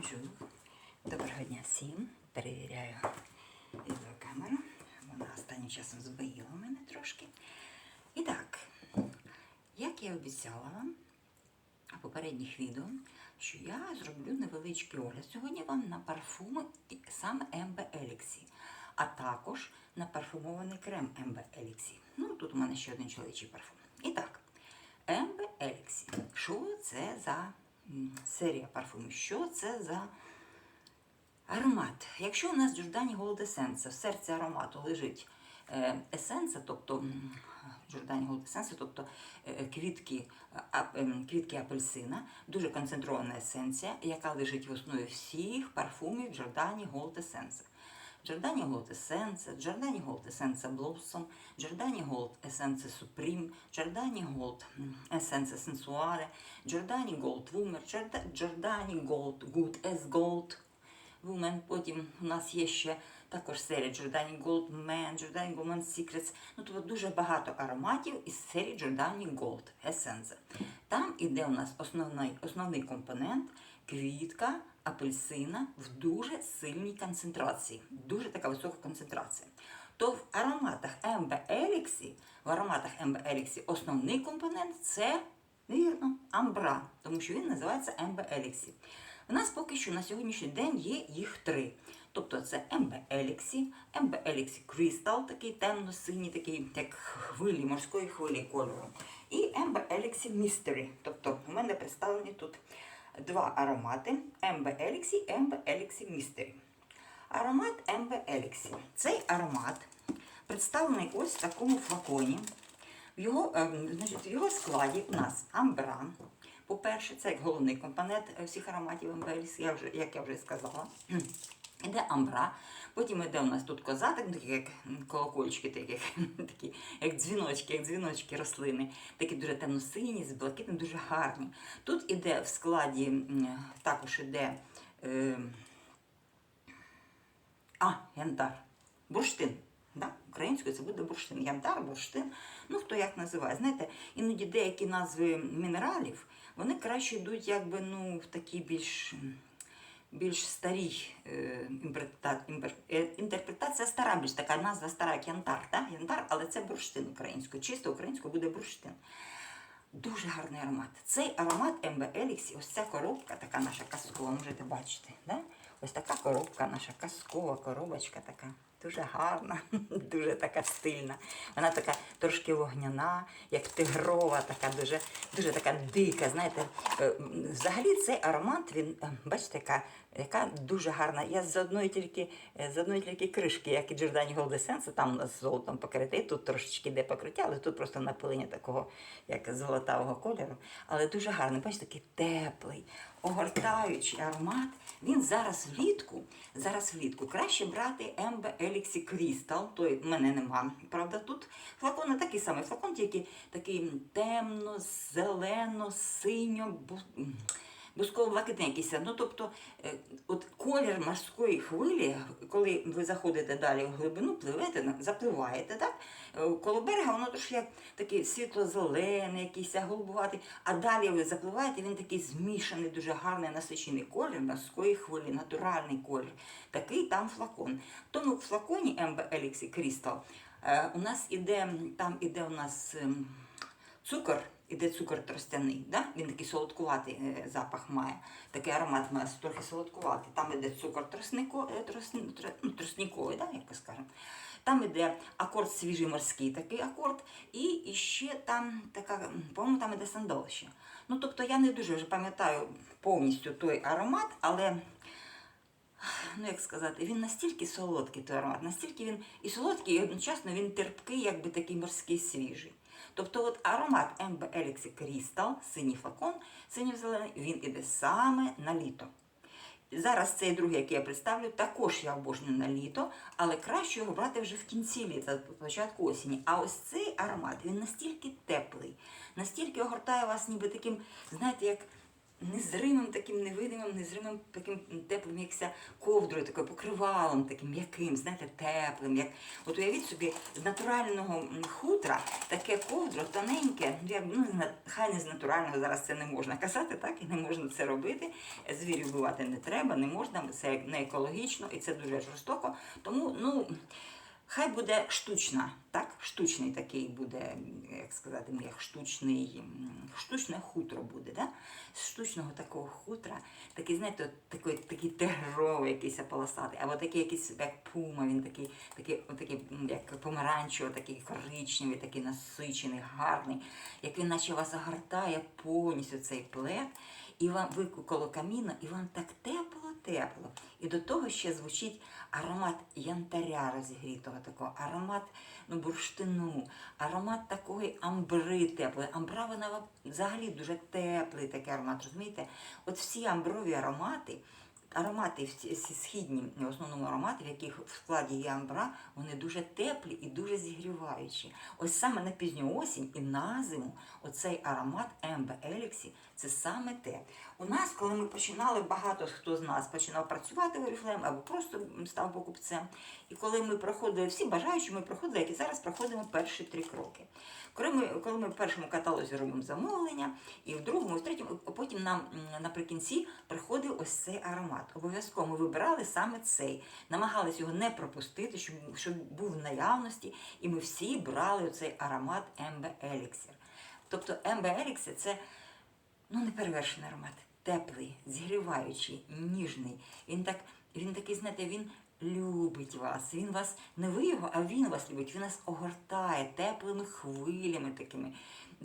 Бонжур. Доброго дня всім. Перевіряю відеокамеру. Вона останнім часом збоїла мене трошки. І так, як я обіцяла вам у попередніх відео, що я зроблю невеличкий огляд сьогодні вам на парфуми саме Ембе Еліксі, а також на парфумований крем Ембе Еліксі. Ну, тут у мене ще один чоловічий парфум. І так, Ембе Еліксі. Що це за серія парфумів? Що це за аромат? Якщо у нас Джордані Голд Есенса, в серці аромату лежить е, есенса, тобто Джордані Голд Есенса, тобто е, квітки, ем, квітки апельсина, дуже концентрована есенція, яка лежить в основі всіх парфумів Джордані Голд Есенса. Giordani Gold Essence, Giordani Gold Essence Blossom, Giordani Gold Essence Supreme, Giordani Gold Essence Sensuale, Giordani Gold Giorda- Giordani Gold Good as Gold Woman. Потім у нас є ще також серія Giordani Gold Man, Giordani Gold Man Secrets. Ну, тобто дуже багато ароматів із серії Giordani Gold Essence. Там іде у нас основний, основний компонент квітка апельсина в дуже сильній концентрації, дуже така висока концентрація. То в ароматах Еліксі, в ароматах Еліксі основний компонент це, вірно, амбра, тому що він називається Еліксі. У нас поки що на сьогоднішній день є їх три. Тобто це Ембе Еліксі, Ембе Еліксі Крістал, такий темно-синій, такий, як хвилі, морської хвилі кольору. І Ембе Еліксі Містері. Тобто у мене представлені тут два аромати Ембе Еліксі, MB Elixir Mystery. Аромат MB Еліксі. Цей аромат представлений ось в такому флаконі. В його, ем, значить, в його складі у нас амбра. По-перше, це як головний компонент е, всіх ароматів Ембе Elixir, як я вже сказала. Іде амбра, потім іде у нас тут коза, так, такі як колокольчики, такі, такі, як дзвіночки, як дзвіночки рослини, такі дуже темно-сині, з блакитним, дуже гарні. Тут іде в складі, також іде е, а, янтар, бурштин. Да? Українською це буде бурштин. Янтар, бурштин. Ну, хто як називає. Знаєте, іноді деякі назви мінералів, вони краще йдуть якби, ну, в такі більш більш старій е, е, інтерпретація стара, більш така назва стара, як янтар, та? янтар, але це бурштин українською. Чисто українською буде бурштин. Дуже гарний аромат. Цей аромат МБ Еліксі, ось ця коробка, така наша казкова, можете бачити. Да? Ось така коробка, наша казкова коробочка така. Дуже гарна, дуже така стильна. Вона така трошки вогняна, як тигрова, така дуже, дуже така дика. Знаєте, Е, взагалі цей аромат, він, е, бачите, яка, яка дуже гарна. Я з одної тільки, е, з одної тільки кришки, як і Gold Essence, там нас золотом покритий, тут трошечки йде покриття, але тут просто напилення такого, як золотавого кольору. Але дуже гарний, бачите, такий теплий, огортаючий аромат. Він зараз влітку, зараз влітку краще брати Ембе Еліксі Крістал, той в мене нема. Правда, тут флакон не такий самий флакон, тільки такий темно, зелено, синьо, бу- бусково-блакитний якийсь. Ну, тобто, е, от колір морської хвилі, коли ви заходите далі в глибину, пливете, запливаєте, так? Е, Коло берега воно трошки як такий світло-зелений, якийсь голубуватий, а далі ви запливаєте, він такий змішаний, дуже гарний насичений колір морської хвилі, натуральний колір. Такий там флакон. Тому в флаконі Ембе Еліксі Крістал у нас іде, там іде у нас. ем, Цукор, іде цукор тростяний, да? він такий солодкуватий е, запах має, такий аромат має трохи солодкуватий. Там іде цукор троснико, е, тросни, ну, да, як скажемо. Там іде акорд свіжий морський такий акорд, і, і ще там така, по-моєму, там іде сандал ще. Ну, тобто я не дуже вже пам'ятаю повністю той аромат, але ну як сказати, він настільки солодкий той аромат, настільки він і солодкий, і одночасно він терпкий, якби такий морський свіжий. Тобто от аромат MB Elixir Crystal, синій флакон, синій зелений, він іде саме на літо. Зараз цей другий, який я представлю, також я обожнюю на літо, але краще його брати вже в кінці літа, початку осені. А ось цей аромат, він настільки теплий, настільки огортає вас ніби таким, знаєте, як незримим, таким невидимим, незримим, таким теплим, якся ковдрою, такою покривалом, таким м'яким, знаєте, теплим. Як... От уявіть собі, з натурального хутра таке ковдро тоненьке, як, ну, хай не з натурального, зараз це не можна казати, так, і не можна це робити. Звірів вбивати не треба, не можна, це не екологічно і це дуже жорстоко. Тому, ну. Хай буде штучна, так? Штучний такий буде, як сказати, як штучний, штучне хутро буде, да? З штучного такого хутра, такий, знаєте, такий, такий тигровий якийсь полосатий, або такий якийсь як пума, він такий, такий, такий як помаранчевий, такий коричневий, такий насичений, гарний, як він наче вас загортає повністю цей плед, і вам ви коло каміну, і вам так тепло, тепло. І до того ще звучить аромат янтаря розігрітого, такого, аромат ну, бурштину, аромат такої амбри теплої. Амбра вона взагалі дуже теплий такий аромат, розумієте? От всі амброві аромати. Аромати всі східні, в основному аромати, в яких в складі є амбра, вони дуже теплі і дуже зігріваючі. Ось саме на пізню осінь і на зиму оцей аромат Ембе Еліксі це саме те. У нас, коли ми починали, багато хто з нас починав працювати в Oriflame або просто став покупцем. І коли ми проходили, всі бажаючі, ми проходили, як і зараз проходимо перші три кроки. Коли ми, коли ми в першому каталозі робимо замовлення, і в другому, і в третьому, а потім нам наприкінці приходив ось цей аромат. Обов'язково ми вибирали саме цей, намагались його не пропустити, щоб, щоб був в наявності, і ми всі брали оцей аромат Ембе Еліксір. Тобто Ембе Еліксір це ну, неперевершений аромат. Теплий, зігріваючий, ніжний. Він так, він такий, знаєте, він любить вас. Він вас, не ви його, а він вас любить. Він нас огортає теплими хвилями такими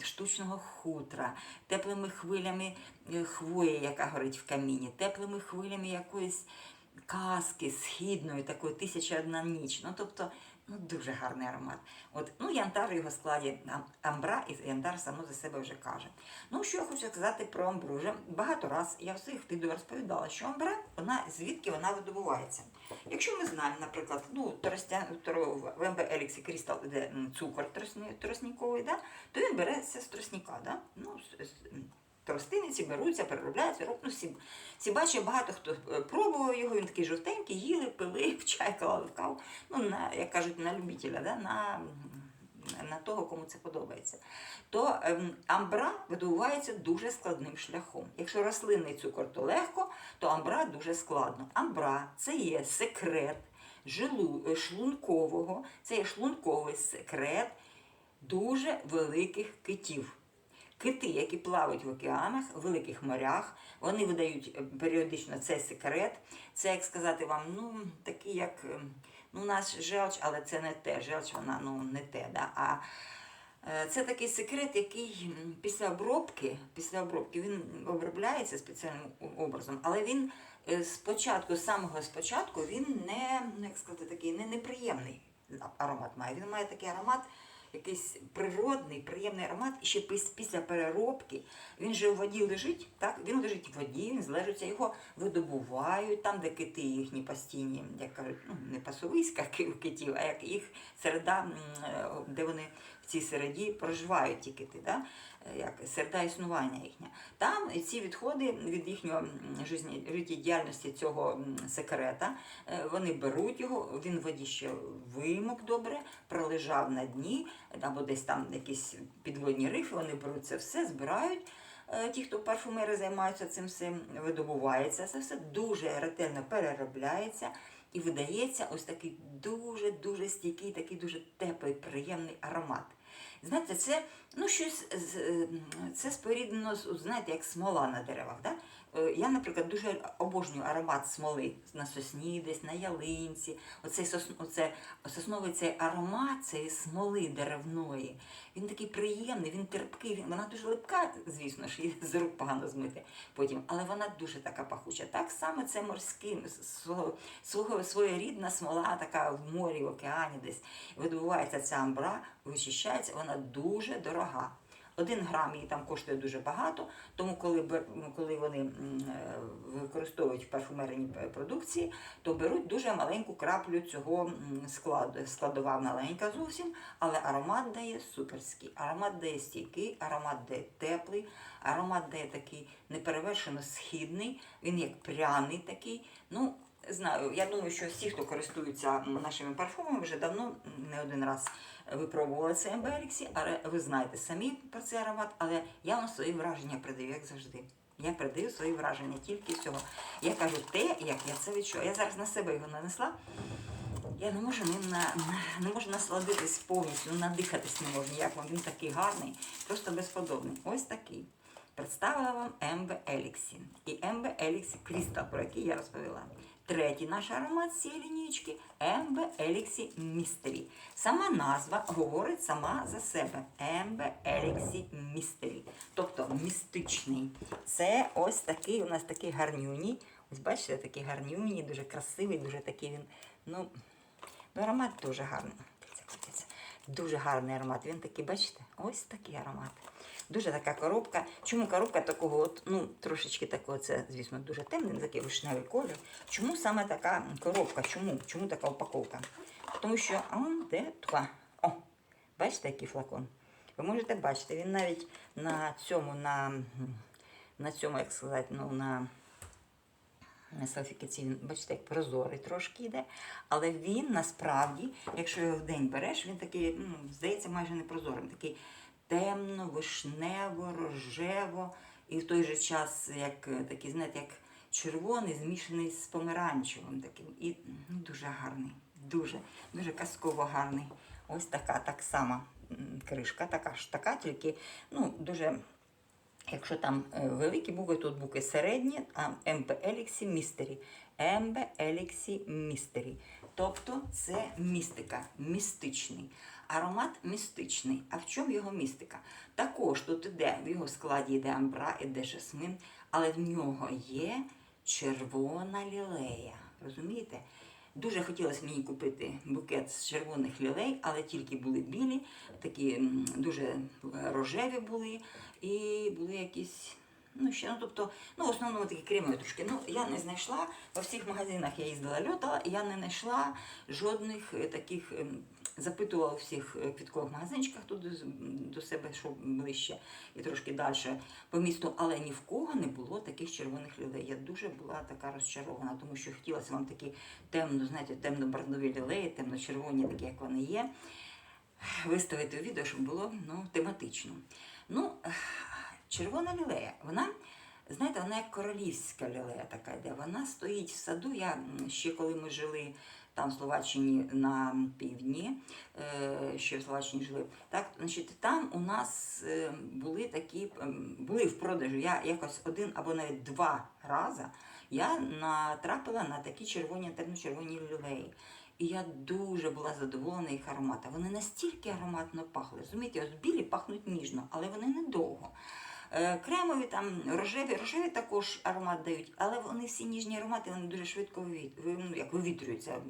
штучного хутра, теплими хвилями е, хвої, яка горить в каміні, теплими хвилями якоїсь казки східної, такої тисяча одна ніч. Ну, тобто, ну, дуже гарний аромат. От, ну, янтар в його складі ам- амбра, і янтар само за себе вже каже. Ну, що я хочу сказати про амбру. Вже багато раз я в своїх відео розповідала, що амбра, вона звідки вона видобувається. Якщо ми знаємо, наприклад, ну, тростя, тро- в МБ Еліксі Крістал, де м, цукор тросні- тросніковий, да, то він береться з тросніка. Да? Ну, з- Тростиниці беруться, переробляються, роб- ну, всі, всі бачать, багато хто е, пробував його, він такий жовтенький, їли, пили, в чай клали в каву. Ну, на, як кажуть, на любителя, да? на, на того, кому це подобається. То ем, амбра видобувається дуже складним шляхом. Якщо рослинний цукор, то легко, то амбра дуже складно. Амбра це є секрет жилу, е, шлункового, це є шлунковий секрет дуже великих китів. Кити, які плавають в океанах, в великих морях, вони видають е, періодично цей секрет. Це, як сказати вам, ну, такий, як е, ну, у нас желч, але це не те. Желч, вона ну, не те. Да? А е, це такий секрет, який після обробки, після обробки він обробляється спеціальним образом, але він спочатку, з самого спочатку, він не, ну, як сказати, такий не неприємний аромат має. Він має такий аромат якийсь природний, приємний аромат, і ще після переробки він же у воді лежить, так? Він лежить в воді, він злежиться, його видобувають там, де кити їхні постійні, як кажуть, ну не пасовиська ки- китів, а як їх середа, е, де вони в цій середі проживають ті кити, да? Е, як середа існування їхня. Там ці відходи від їхнього життєдіяльності цього секрета, е, вони беруть його, він в воді ще вимок добре, пролежав на дні, або десь там якісь підводні рифи, вони беруть це все, збирають. Е, Ті, хто парфумери займаються цим всім, видобувається це все дуже ретельно переробляється і видається ось такий дуже-дуже стійкий, такий дуже теплий, приємний аромат. Знаєте, це ну щось е, це споріднено знаєте, як смола на деревах. Да? Е, Я, наприклад, дуже обожнюю аромат смоли на сосні, десь на ялинці. Оцей сос, оце, сосновий цей аромат цієї смоли деревної. Він такий приємний, він терпкий. Вона дуже липка, звісно ж, її з рук погано змити потім, але вона дуже така пахуча. Так само це морським свого, свого своєрідна смола, така в морі, в океані десь видобувається ця амбра, вичищається, вона дуже дорога. Один грам її там коштує дуже багато, тому коли, коли вони е, використовують в парфумерній п- продукції, то беруть дуже маленьку краплю цього складу. Складова маленька зовсім, але аромат дає суперський. Аромат дає стійкий, аромат дає теплий, аромат дає такий неперевершено східний, він як пряний такий. Ну, знаю, я думаю, що всі, хто користуються нашими парфумами, вже давно не один раз випробували цей Ембеліксі, але ви знаєте самі про цей аромат, але я вам свої враження передаю, як завжди. Я передаю свої враження тільки цього. Я кажу те, як я це відчула. Я зараз на себе його нанесла. Я не можу ним на, не можу насладитись повністю, ну, надихатись не можу ніяк. Він такий гарний, просто безподобний. Ось такий. Представила вам Ембе Еліксі. І Ембе Еліксі Крістал, про який я розповіла. Третій наш аромат з цієї лінійки Ембе Еліксі Містері. Сама назва говорить сама за себе. Ембе Еліксі Містері. Тобто містичний. Це ось такий у нас такий гарнюній. Ось бачите, такий гарнюній, дуже красивий, дуже такий він. Ну, ну аромат дуже гарний. Дуже гарний аромат. Він такий, бачите, ось такий аромат. Дуже така коробка. Чому коробка такого, от, ну, трошечки такого, це, звісно, дуже темний, такий вишневий колір. Чому саме така коробка? Чому? Чому така упаковка? Тому що, он де тва. О, бачите, який флакон? Ви можете бачити, він навіть на цьому, на, на цьому, як сказати, ну, на селфікаці бачите, як прозорий трошки йде. Але він насправді, якщо його в день береш, він такий, ну, здається, майже не прозорим. Такий темно, вишнево, рожево, і в той же час, як е, такий, знаєте, як червоний, змішаний з помаранчевим таким. І ну, дуже гарний, дуже, дуже казково гарний. Ось така, так само кришка, така ж така, тільки ну, дуже Якщо там е, великі букви, тут букви середні, а МП Еліксі Містері. МБ Еліксі Містері. Тобто це містика, містичний. Аромат містичний. А в чому його містика? Також тут іде, в його складі йде амбра, іде жасмин, але в нього є червона лілея. Розумієте? Дуже хотілося мені купити букет з червоних лілей, але тільки були білі, такі дуже рожеві були, і були якісь. Ну, ще, ну, тобто, ну, в основному такі кремові трошки. Ну, я не знайшла, во всіх магазинах я їздила льотала, я не знайшла жодних е, таких, ем, запитувала всіх е, квіткових магазинчиках тут до, до себе, що ближче і трошки далі по місту, але ні в кого не було таких червоних лілей. Я дуже була така розчарована, тому що хотілося вам такі темно, знаєте, темно-бордові лілеї, темно-червоні, такі, як вони є, виставити у відео, щоб було ну, тематично. Ну, червона лілея, вона, знаєте, вона як королівська лілея така йде. Вона стоїть в саду. Я ще коли ми жили там в Словаччині на півдні, е, ще в Словаччині жили, так, значить, там у нас е, були такі, були в продажу. Я якось один або навіть два рази я натрапила на такі червоні, темно-червоні лілеї. І я дуже була задоволена їх ароматом. Вони настільки ароматно пахли. Розумієте, ось білі пахнуть ніжно, але вони недовго. Е, Кремові там рожеві, рожеві також аромат дають, але вони всі ніжні аромати, вони дуже швидко вивіт- ну, як вивітрюються.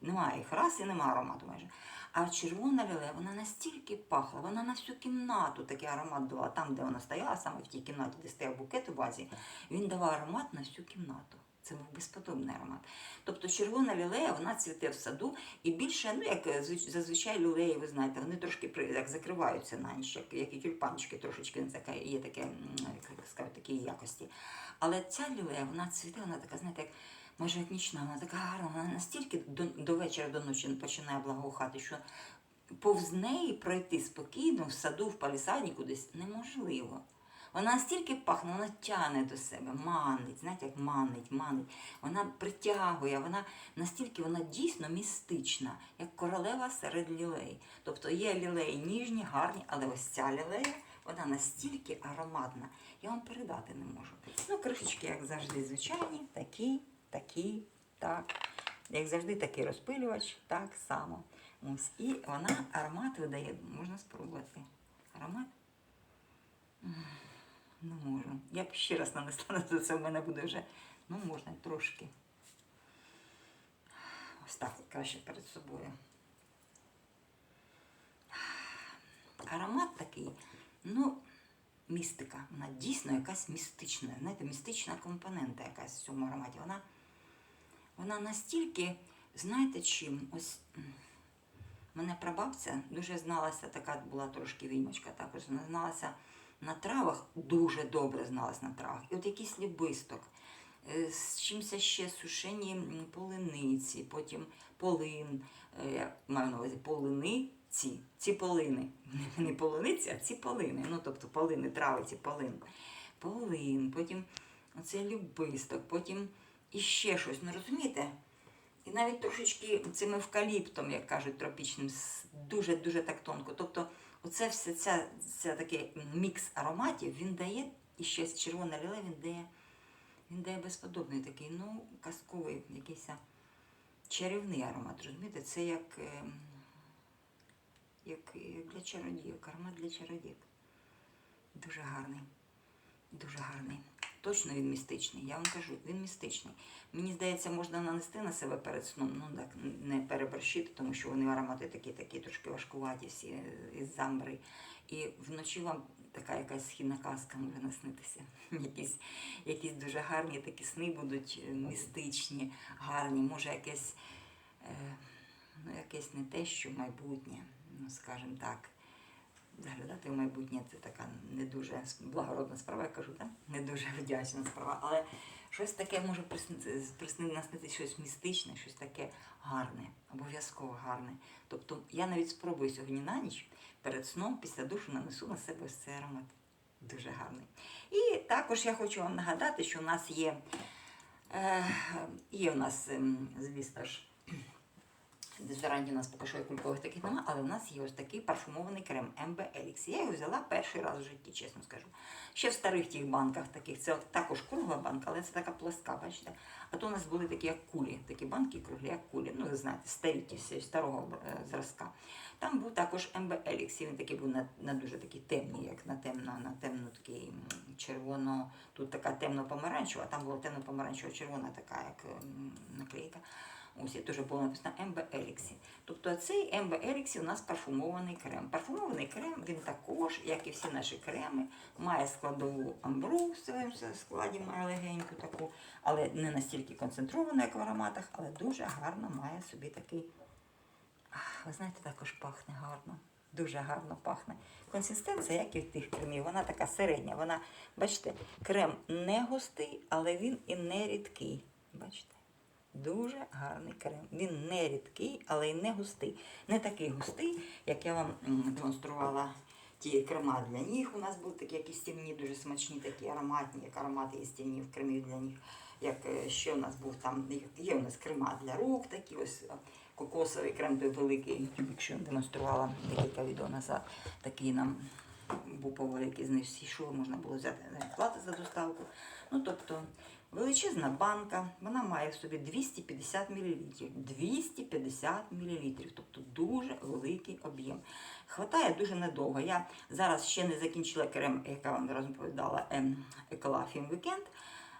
Немає їх раз і немає аромату майже. А червона ліле, вона настільки пахла, вона на всю кімнату такий аромат давала. Там, де вона стояла, саме в тій кімнаті, де стояв букет у базі, він давав аромат на всю кімнату. Це був безподобний аромат. Тобто червона лілея, вона цвіте в саду, і більше, ну як е, зазвичай лілеї, ви знаєте, вони трошки як закриваються на ніч, як, як і тюльпанчики, трошечки є таке, як сказати, такі якості. Але ця лілея, вона цвіте, вона така, знаєте, як майже як нічна, вона така гарна, вона настільки до, до вечора, до ночі починає благоухати, що повз неї пройти спокійно в саду, в палісаднику десь неможливо. Вона настільки пахне, вона тягне до себе, манить, знаєте, як манить, манить. Вона притягує, вона настільки вона дійсно містична, як королева серед лілей. Тобто є лілеї ніжні, гарні, але ось ця лілея, вона настільки ароматна. Я вам передати не можу. Ну, кришечки, як завжди, звичайні, такі, такі, так. Як завжди, такий розпилювач, так само. Ось. І вона аромат видає, можна спробувати. Аромат. Не можу. Я б ще раз нанесла на це, в мене буде вже, ну, можна трошки. Ось так краще перед собою. Аромат такий ну, містика. Вона дійсно якась містична. Знаєте, містична компонента якась в цьому ароматі. Вона, вона настільки, знаєте чим? Ось мене прабабця дуже зналася, така була трошки відьмочка також, вона зналася на травах, дуже добре зналась на травах. І от якийсь любисток, е, з чимось ще сушені полиниці, потім полин, е, я маю на увазі полиниці, ці полини. Не полиниці, а ці полини. Ну, тобто полини, трави, ці полин. Полин, потім оце любисток, потім іще щось. Ну розумієте? І навіть трошечки цим евкаліптом, як кажуть, тропічним, дуже-дуже так тонко. Тобто, оце все ця, ця такий мікс ароматів, він дає, і ще з червона ліле, він дає, він дає безподобний такий, ну, казковий, якийсь чарівний аромат. Розумієте, це як, ем, як, як для чародійок, аромат для чародійок. Дуже гарний. Дуже гарний. Точно він містичний. Я вам кажу, він містичний. Мені здається, можна нанести на себе перед сном, ну так, не переборщити, тому що вони аромати такі, такі трошки важкуваті всі е, із замбри. І вночі вам така якась східна казка може наснитися. Якісь, якісь дуже гарні такі сни будуть е, містичні, гарні, може якесь, е, ну, якесь не те, що майбутнє, ну скажімо так заглядати в майбутнє це така не дуже благородна справа, я кажу, так? не дуже вдячна справа. Але щось таке може приснити, наснити щось містичне, щось таке гарне, обов'язково гарне. Тобто я навіть спробую сьогодні на ніч перед сном після душу нанесу на себе ось цей аромат. Дуже гарний. І також я хочу вам нагадати, що у нас є, е, є у нас, ем, звісно ж, Дезодорантів у нас поки що і кулькових таких немає, але у нас є ось такий парфумований крем MB Elix. Я його взяла перший раз в житті, чесно скажу. Ще в старих тих банках таких. Це також кругла банка, але це така плоска, бачите. А то у нас були такі як кулі, такі банки круглі, як кулі. Ну, ви знаєте, старі ті старого е, зразка. Там був також MB Elix, і він такий був на, на дуже такий темний, як на темно, на темно такий червоно, тут така темно-помаранчева, а там була темно-помаранчева червона така, як наклейка. Ось і теж було написано MB Elixir. Тобто цей MB Elixir у нас парфумований крем. Парфумований крем він також, як і всі наші креми, має складову амбру в своєму складі, має легеньку таку, але не настільки концентровану, як в ароматах, але дуже гарно має собі такий. Ах, ви знаєте, також пахне гарно. Дуже гарно пахне. Консистенція, як і в тих кремів, вона така середня. Вона, бачите, крем не густий, але він і не рідкий. Бачите? Дуже гарний крем. Він не рідкий, але й не густий. Не такий густий, як я вам демонструвала ті крема для ніг. У нас були такі якісь стільні, дуже смачні, такі ароматні, як аромати є стільні в кремів для ніг. Як е, ще у нас був там, є у нас крема для рук, такі ось е, кокосовий крем, той великий, якщо демонструвала декілька відео назад, такий нам був по великій знижці, що можна було взяти плати за доставку. Ну, тобто, величезна банка, вона має в собі 250 мл. 250 мл, тобто дуже великий об'єм. Хватає дуже недовго. Я зараз ще не закінчила крем, яка вам розповідала, Еколафім Weekend.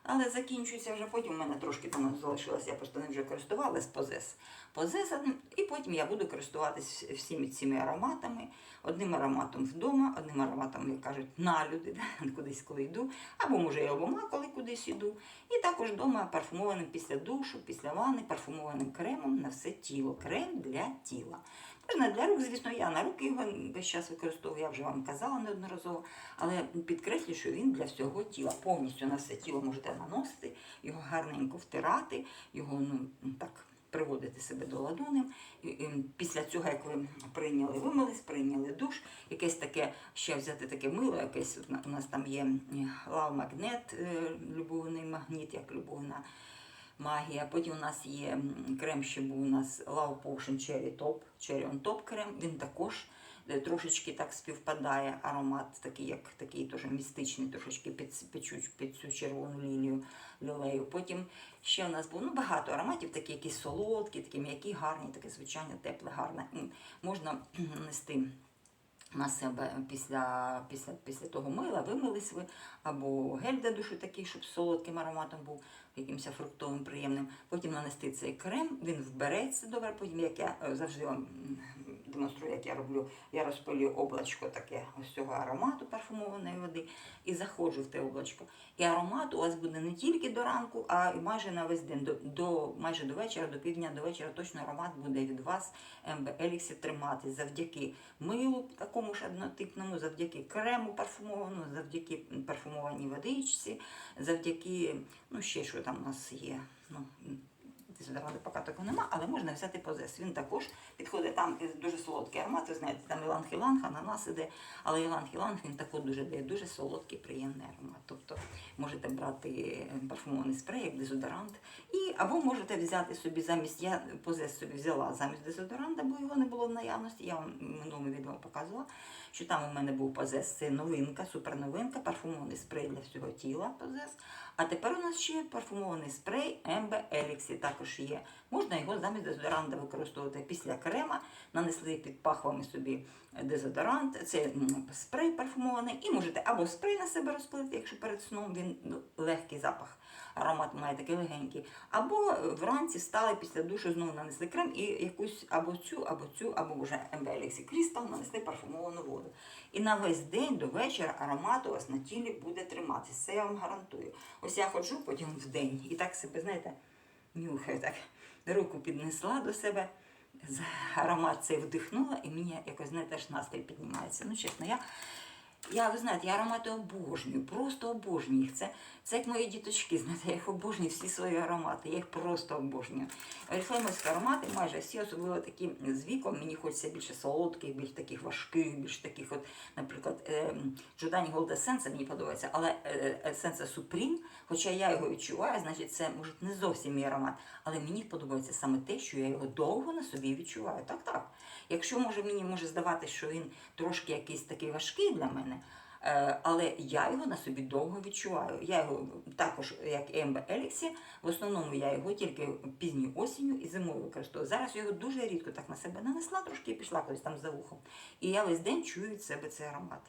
Але закінчується вже потім. У мене трошки там залишилося, я просто не вже користувалась позес. Позес і потім я буду користуватись всіми цими ароматами. Одним ароматом вдома, одним ароматом, як кажуть, на люди, кудись коли йду, або може і обома, коли кудись йду. І також вдома парфумованим після душу, після ванни, парфумованим кремом на все тіло. Крем для тіла. Можна для рук, звісно, я на руки його весь час використовую, я вже вам казала неодноразово, але підкреслю, що він для всього тіла. Повністю на все тіло можете наносити, його гарненько втирати, його ну, так приводити себе до ладу ним. Після цього, як ви прийняли, вимились, прийняли душ, якесь таке, ще взяти таке мило, якесь у нас там є лав магнет, е, любовний магніт, як любовна магія. Потім у нас є крем, що був у нас Love Potion Cherry Top, Cherry on Top крем. Він також трошечки так співпадає аромат, такий, як такий теж містичний, трошечки під, під, під цю червону лілію лілею. Потім ще у нас було ну, багато ароматів, такі якісь солодкі, такі м'які, гарні, таке звичайно тепле, гарне. Можна нести на себе після, після, після того мила, вимились ви, або гель для душу такий, щоб солодким ароматом був, якимось фруктовим, приємним. Потім нанести цей крем, він вбереться добре. Потім, як я е, завжди вам демонструю, як я роблю, я розпилюю облачко таке ось цього аромату парфумованої води і заходжу в те облачко. І аромат у вас буде не тільки до ранку, а й майже на весь день. До, до майже до вечора, до півдня до вечора точно аромат буде від вас МБ Еліксі тримати завдяки милу такому ж однотипному, завдяки крему парфумованому, завдяки парфумованій водичці, завдяки, ну ще що там у нас є. Ну, Дезодоранти поки такого нема, але можна взяти позес. Він також підходить там дуже солодкий аромат. Ви знаєте, там іланг-іланг, ананас іде, але іланг-іланг він також дуже дає дуже солодкий, приємний аромат. Тобто можете брати парфумований спрей як дезодорант, і або можете взяти собі замість, я позес собі взяла замість дезодоранта, бо його не було в наявності. Я вам минулому відео показувала, що там у мене був позес, це новинка, суперновинка, парфумований спрей для всього тіла позес. А тепер у нас ще парфумований спрей Ембе Еліксі також є. Можна його замість дезодоранта використовувати. Після крема, нанесли під пахвами собі дезодорант, це спрей парфумований, і можете або спрей на себе розпилити, якщо перед сном він ну, легкий запах, аромат має такий легенький, або вранці встали після душу, знову нанесли крем і якусь або цю, або цю, або вже Elixir Crystal нанесли парфумовану воду. І на весь день до вечора аромат у вас на тілі буде триматися. Це я вам гарантую. Ось я ходжу потім в день і так себе, знаєте, нюхаю так. Руку піднесла до себе, аромат цей вдихнула, і мені якось, знаєте, аж настрій піднімається. Ну, чесно, я, я ви знаєте, я аромати обожнюю, просто обожнюю їх. Це, це як мої діточки, знаєте, я їх обожнюю, всі свої аромати, я їх просто обожнюю. Оріфлеймовські аромати майже всі, особливо такі з віком, мені хочеться більше солодких, більш таких важких, більш таких, от, наприклад, Джордані Голд Есенса мені подобається, але Есенса Supreme, хоча я його відчуваю, значить це може не зовсім мій аромат, але мені подобається саме те, що я його довго на собі відчуваю. Так, так. Якщо може мені може здаватися, що він трошки якийсь такий важкий для мене. е, Але я його на собі довго відчуваю. Я його також, як Ембе Еліксі, в основному я його тільки пізньою осінню і зимою використовую. Зараз його дуже рідко так на себе нанесла трошки і пішла колись там за вухом. І я весь день чую від себе цей аромат.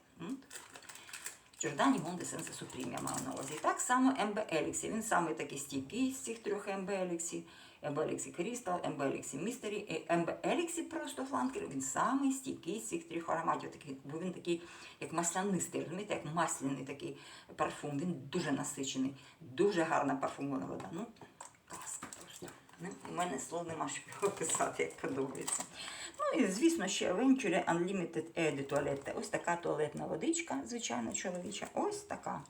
Джордані Монде Сенсе Супрім, я маю на увазі. І так само МБ Еліксі. Він самий такий стійкий з цих трьох МБ Еліксі. МБ Еліксі Крістал, МБ Еліксі Містері, і МБ Еліксі просто фланкер. Він самий стійкий з цих трьох ароматів. Такий, бо він такий, як маслянистий, розумієте, як масляний такий парфум. Він дуже насичений, дуже гарна парфумована вода. Ну, класно У мене слов нема, щоб його писати, як подобається. Ну і звісно, ще Venturi Unlimited Air de Toilette. Ось така туалетна водичка, звичайно, чоловіча. Ось така.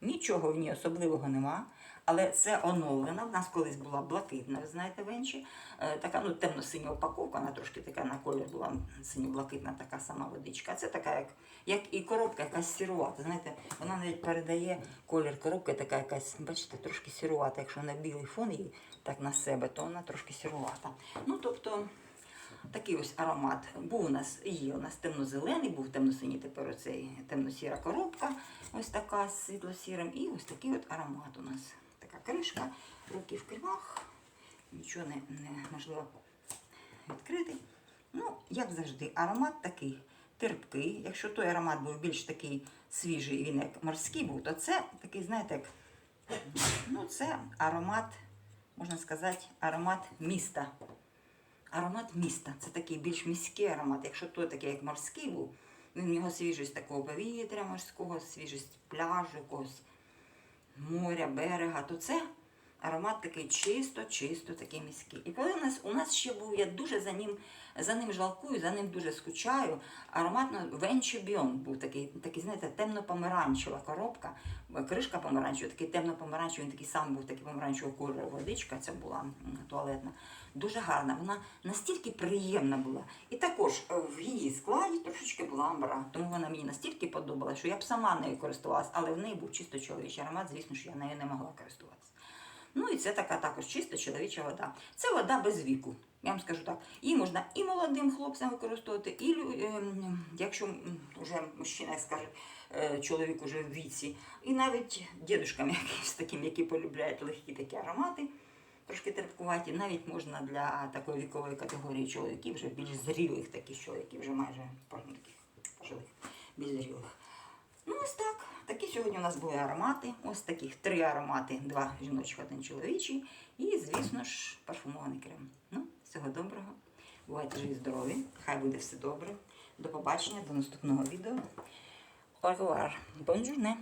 Нічого в ній особливого нема. Але це оновлена. В нас колись була блакитна, ви знаєте, венчі. Е, така ну, темно-синя упаковка, вона трошки така на колір була синьо-блакитна, така сама водичка. Це така, як, як і коробка, якась сірувата. Знаєте, вона навіть передає колір коробки, така якась, бачите, трошки сірувата. Якщо на білий фон її так на себе, то вона трошки сірувата. Ну, тобто. Такий ось аромат. Був у нас є у нас темно-зелений, був темно-синій, тепер оцей темно-сіра коробка, ось така з світло-сірим. І ось такий от аромат у нас. Така кришка, руки в кремах, нічого не, неможливо відкрити. Ну, як завжди, аромат такий терпкий. Якщо той аромат був більш такий свіжий, він як морський був, то це такий, знаєте, як ну, це аромат, можна сказати, аромат міста. Аромат міста. Це такий більш міський аромат. Якщо той такий, як морський був, в нього свіжість такого повітря морського, свіжість пляжу, якогось моря, берега, то це аромат такий чисто, чисто такий міський. І коли у нас, у нас ще був, я дуже за ним, за ним жалкую, за ним дуже скучаю. Аромат ну, Венчі Біон був такий, такий, знаєте, темно-помаранчева коробка, кришка помаранчева, такий темно-помаранчевий, він такий сам був такий помаранчевого кольору водичка, це була туалетна. Дуже гарна, вона настільки приємна була. І також е, в її складі трошечки була амбра, тому вона мені настільки подобалася, що я б сама нею користувалася, але в неї був чисто чоловічий аромат, звісно, що я нею не могла користуватися. Ну і це така також чиста чоловіча вода. Це вода без віку. Я вам скажу так. Її можна і молодим хлопцям використовувати, і ем, якщо вже мужчина, скаже, е, чоловік уже в віці, і навіть дідушкам якимось таким, які полюбляють легкі такі аромати, трошки терпкуваті, навіть можна для такої вікової категорії чоловіків, вже більш зрілих таких чоловіків, вже майже таких жилих, більш зрілих. Ну, ось так. Такі сьогодні у нас були аромати. Ось таких три аромати: два жіночих, один чоловічий. І, звісно ж, парфумований крем. Ну, всього доброго. Бувайте живі, здорові. Хай буде все добре. До побачення, до наступного відео. Au revoir. Bonne.